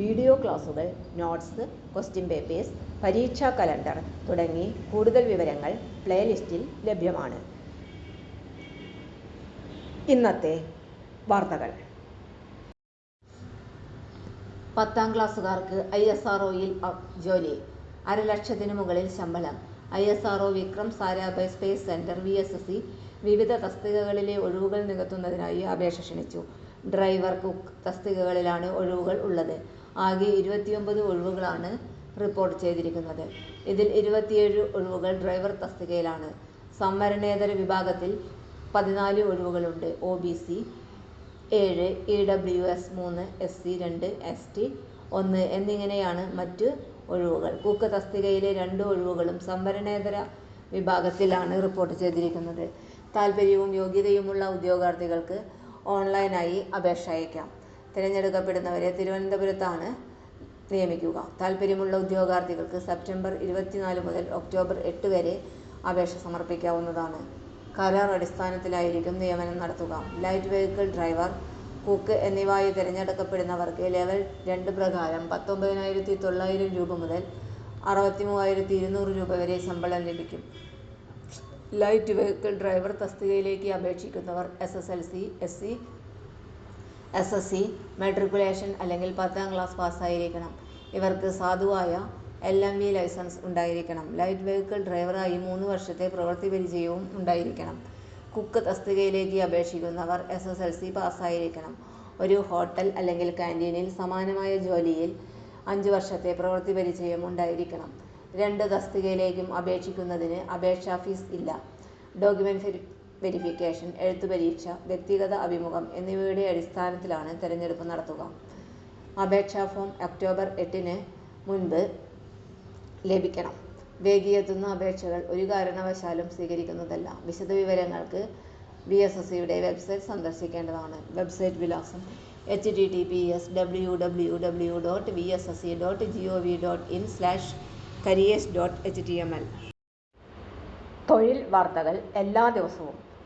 Video ക്ലാസുകൾ notes question papers പരീക്ഷാ calendar തുടങ്ങി കൂടുതൽ വിവരങ്ങൾ പ്ലേലിസ്റ്റിൽ ലഭ്യമാണ്. ഇന്നത്തെ വാർത്തകൾ. പത്താം ക്ലാസ്സുകാർക്ക് ഐ എസ് ആർ ഒയിൽ ജോലി. അരലക്ഷത്തിന് മുകളിൽ ശമ്പളം. I S R O Vikram Sarabhai space centre V S S C വിവിധ തസ്തികകളിലെ ഒഴിവുകൾ നികത്തുന്നതിനായി അപേക്ഷ ക്ഷണിച്ചു. ഡ്രൈവർ കുക്ക് തസ്തികകളിലാണ് ഒഴിവുകൾ ഉള്ളത്. ആകെ ഇരുപത്തിയൊമ്പത് ഒഴിവുകളാണ് റിപ്പോർട്ട് ചെയ്തിരിക്കുന്നത്. ഇതിൽ ഇരുപത്തിയേഴ് ഒഴിവുകൾ ഡ്രൈവർ തസ്തികയിലാണ്. സംവരണേതര വിഭാഗത്തിൽ പതിനാല് ഒഴിവുകളുണ്ട്. ഒ ബി സി ഏഴ് ഇ ഡബ്ല്യു എസ് മൂന്ന് എസ് സി രണ്ട് എസ് ടി ഒന്ന് എന്നിങ്ങനെയാണ് മറ്റ് ഒഴിവുകൾ. കുക്ക് തസ്തികയിലെ രണ്ട് ഒഴിവുകളും സംവരണേതര വിഭാഗത്തിലാണ് റിപ്പോർട്ട് ചെയ്തിരിക്കുന്നത്. താൽപ്പര്യവും യോഗ്യതയുമുള്ള ഉദ്യോഗാർത്ഥികൾക്ക് ഓൺലൈനായി അപേക്ഷ അയക്കാം. തിരഞ്ഞെടുക്കപ്പെടുന്നവരെ തിരുവനന്തപുരത്താണ് നിയമിക്കുക. താൽപ്പര്യമുള്ള ഉദ്യോഗാർത്ഥികൾക്ക് സെപ്റ്റംബർ ഇരുപത്തിനാല് മുതൽ ഒക്ടോബർ എട്ട് വരെ അപേക്ഷ സമർപ്പിക്കാവുന്നതാണ്. കരാർ അടിസ്ഥാനത്തിലായിരിക്കും നിയമനം നടത്തുക. ലൈറ്റ് വെഹിക്കിൾ ഡ്രൈവർ കുക്ക് എന്നിവയായി തിരഞ്ഞെടുക്കപ്പെടുന്നവർക്ക് ലെവൽ രണ്ട് പ്രകാരം പത്തൊമ്പതിനായിരത്തി തൊള്ളായിരം രൂപ മുതൽ അറുപത്തി മൂവായിരത്തി ഇരുന്നൂറ് രൂപ വരെ ശമ്പളം ലഭിക്കും. ലൈറ്റ് വെഹിക്കിൾ ഡ്രൈവർ തസ്തികയിലേക്ക് അപേക്ഷിക്കുന്നവർ S S L C S S C matriculation അല്ലെങ്കിൽ പത്താം ക്ലാസ് പാസ്സായിരിക്കണം ഇവർക്ക് സാധുവായ എൽ എം ഇ ലൈസൻസ് ഉണ്ടായിരിക്കണം. ലൈറ്റ് വെഹിക്കിൾ ഡ്രൈവറായി മൂന്ന് വർഷത്തെ പ്രവൃത്തി പരിചയവും ഉണ്ടായിരിക്കണം. കുക്ക് തസ്തികയിലേക്ക് അപേക്ഷിക്കുന്നവർ എസ് എസ് എൽ സി പാസ്സായിരിക്കണം ഒരു ഹോട്ടൽ അല്ലെങ്കിൽ കാന്റീനിൽ സമാനമായ ജോലിയിൽ അഞ്ച് വർഷത്തെ പ്രവൃത്തി പരിചയം ഉണ്ടായിരിക്കണം. രണ്ട് തസ്തികയിലേക്കും അപേക്ഷിക്കുന്നതിന് അപേക്ഷാ ഫീസ് ഇല്ല. ഡോക്യുമെന്റ് വെരിഫിക്കേഷൻ എഴുത്തു പരീക്ഷ വ്യക്തിഗത അഭിമുഖം എന്നിവയുടെ അടിസ്ഥാനത്തിലാണ് തിരഞ്ഞെടുപ്പ് നടത്തുക. അപേക്ഷാ ഫോം ഒക്ടോബർ എട്ടിന് മുൻപ് ലഭിക്കണം. വൈകിയെത്തുന്ന അപേക്ഷകൾ ഒരു കാരണവശാലും സ്വീകരിക്കുന്നതല്ല. വിശദവിവരങ്ങൾക്ക് ബി എസ് എസ് സിയുടെ വെബ്സൈറ്റ് സന്ദർശിക്കേണ്ടതാണ്. വെബ്സൈറ്റ് വിലാസം H T T P S W W W dot V S S C dot G O V dot in slash careers dot H T M L തൊഴിൽ വാർത്തകൾ എല്ലാ ദിവസവും